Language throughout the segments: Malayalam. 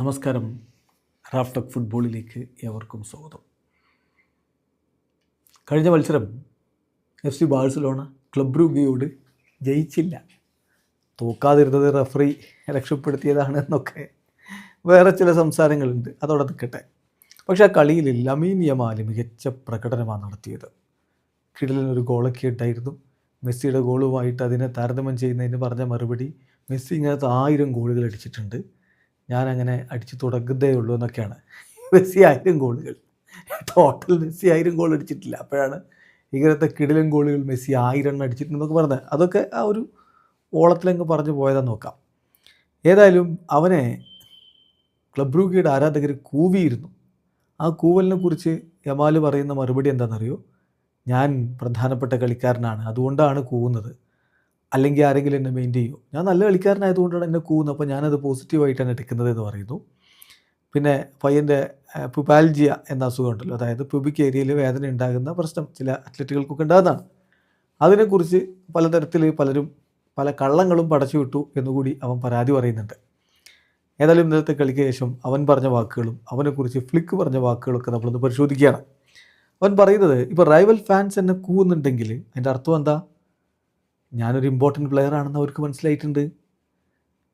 നമസ്കാരം. റാഫ്ടക് ഫുട്ബോളിലേക്ക് ഏവർക്കും സ്വാഗതം. കഴിഞ്ഞ മത്സരം എഫ് സി ബാഴ്സലോണ ക്ലബ് രൂപയോട് ജയിച്ചില്ല. തോക്കാതിരുന്നത് റഫറി രക്ഷപ്പെടുത്തിയതാണ് എന്നൊക്കെ വേറെ ചില സംസാരങ്ങളുണ്ട്. അതോടെ നിൽക്കട്ടെ. പക്ഷേ ആ കളിയിൽ ലമീൻ യമാൽ മികച്ച പ്രകടനമാണ് നടത്തിയത്. കിടലിനൊരു ഗോളൊക്കെ ഉണ്ടായിരുന്നു. മെസ്സിയുടെ ഗോളുമായിട്ട് അതിനെ താരതമ്യം ചെയ്യുന്നതിന് പറഞ്ഞ മറുപടി മെസ്സി ഇങ്ങനത്തെ ആയിരം ഗോളുകൾ അടിച്ചിട്ടുണ്ട്. ഞാനങ്ങനെ അടിച്ചു തുടങ്ങുന്നതേ ഉള്ളൂ എന്നൊക്കെയാണ്. മെസ്സി ആയിരം ഗോളുകൾ. ടോട്ടൽ മെസ്സി ആയിരം ഗോൾ അടിച്ചിട്ടില്ല. അപ്പോഴാണ് ഇങ്ങനത്തെ കിടിലും ഗോളുകൾ മെസ്സി ആയിരം എണ്ണം അടിച്ചിട്ടുണ്ടെന്നൊക്കെ പറഞ്ഞത്. അതൊക്കെ ആ ഒരു ഓളത്തിലങ്ങ് പറഞ്ഞു പോയതാന്ന് നോക്കാം. ഏതായാലും അവനെ ക്ലബ് റൂഗിയുടെ ആരാധകർ കൂവിയിരുന്നു. ആ കൂവലിനെ കുറിച്ച് യമാൽ പറയുന്ന മറുപടി എന്താണെന്നറിയോ? ഞാൻ പ്രധാനപ്പെട്ട കളിക്കാരനാണ്. അതുകൊണ്ടാണ് കൂവുന്നത്. അല്ലെങ്കിൽ ആരെങ്കിലും എന്നെ മെയിൻ ചെയ്യും? ഞാൻ നല്ല കളിക്കാരനായതുകൊണ്ടാണ് എന്നെ കൂവുന്നത്. അപ്പോൾ ഞാനത് പോസിറ്റീവായിട്ടാണ് എടുക്കുന്നത് എന്ന് പറയുന്നു. പിന്നെ പയ്യന്റെ പുപാൽജിയ എന്ന അസുഖം ഉണ്ടല്ലോ. അതായത് പ്യൂബിക് ഏരിയയിൽ വേദന ഉണ്ടാകുന്ന പ്രശ്നം ചില അത്ലറ്റുകൾക്കൊക്കെ ഉണ്ടാകുന്നതാണ്. അതിനെക്കുറിച്ച് പലതരത്തിൽ പലരും പല കള്ളങ്ങളും പടച്ചു വിട്ടു എന്നുകൂടി അവൻ പരാതി പറയുന്നുണ്ട്. ഏതായാലും ഇന്നത്തെ കളിക്ക് ശേഷം അവൻ പറഞ്ഞ വാക്കുകളും അവനെക്കുറിച്ച് ഫ്ലിക്ക് പറഞ്ഞ വാക്കുകളൊക്കെ നമ്മളൊന്ന് പരിശോധിക്കുകയാണ്. അവൻ പറയുന്നത് ഇപ്പോൾ റൈവൽ ഫാൻസ് എന്നെ കൂവുന്നുണ്ടെങ്കിൽ അതിന്റെ അർത്ഥം എന്താ? ഞാനൊരു ഇമ്പോർട്ടന്റ് പ്ലെയർ ആണെന്ന് അവർക്ക് മനസ്സിലായിട്ടുണ്ട്.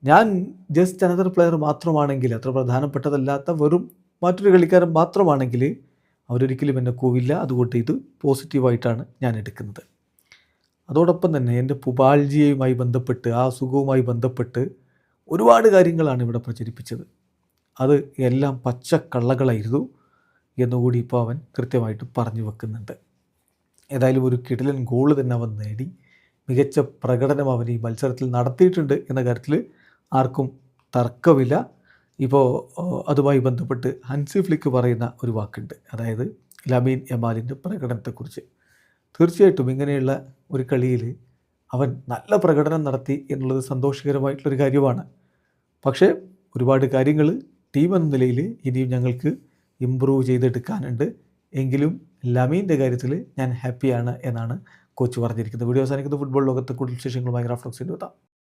ഞാൻ ജസ്റ്റ് അനദർ പ്ലെയർ മാത്രമാണെങ്കിൽ അത്ര പ്രധാനപ്പെട്ടതല്ലാത്ത വെറും മറ്റൊരു കളിക്കാരൻ മാത്രമാണെങ്കിൽ അവരൊരിക്കലും എന്നെ കൂവില്ല. അതുകൊണ്ട് ഇത് പോസിറ്റീവായിട്ടാണ് ഞാൻ എടുക്കുന്നത്. അതോടൊപ്പം തന്നെ എന്റെ പുപാൽജിയുമായി ബന്ധപ്പെട്ട് ആ അസുഖവുമായി ബന്ധപ്പെട്ട് ഒരുപാട് കാര്യങ്ങളാണ് ഇവിടെ പ്രചരിപ്പിച്ചത്. അത് എല്ലാം പച്ചക്കള്ളകളായിരുന്നു എന്നുകൂടി ഇപ്പോൾ അവൻ കൃത്യമായിട്ട് പറഞ്ഞു വെക്കുന്നുണ്ട്. ഏതായാലും ഒരു കിടിലൻ ഗോൾ തന്നെ അവൻ നേടി. മികച്ച പ്രകടനം അവൻ ഈ മത്സരത്തിൽ നടത്തിയിട്ടുണ്ട് എന്ന കാര്യത്തിൽ ആർക്കും തർക്കമില്ല. ഇപ്പോൾ അതുമായി ബന്ധപ്പെട്ട് ഹൻസി ഫ്ലിക്ക് പറയുന്ന ഒരു വാക്കുണ്ട്. അതായത് ലമീൻ യമാലിന്റെ പ്രകടനത്തെക്കുറിച്ച്. തീർച്ചയായിട്ടും ഇങ്ങനെയുള്ള ഒരു കളിയിൽ അവൻ നല്ല പ്രകടനം നടത്തി എന്നുള്ളത് സന്തോഷകരമായിട്ടുള്ളൊരു കാര്യമാണ്. പക്ഷേ ഒരുപാട് കാര്യങ്ങൾ ടീം എന്ന നിലയിൽ ഇനിയും ഞങ്ങൾക്ക് ഇമ്പ്രൂവ് ചെയ്തെടുക്കാനുണ്ട്. എങ്കിലും ലമീന്റെ കാര്യത്തിൽ ഞാൻ ഹാപ്പിയാണ് എന്നാണ് കോച്ച് പറഞ്ഞിരിക്കുന്നത്. വീഡിയോ അവസാനിക്കുന്നത് ഫുട്ബോൾ ലോകത്തെ കൂടുതൽ വിശേഷങ്ങളുമായി ഗ്രാഫ്റ്റോക്സിന്റെ എത്താം.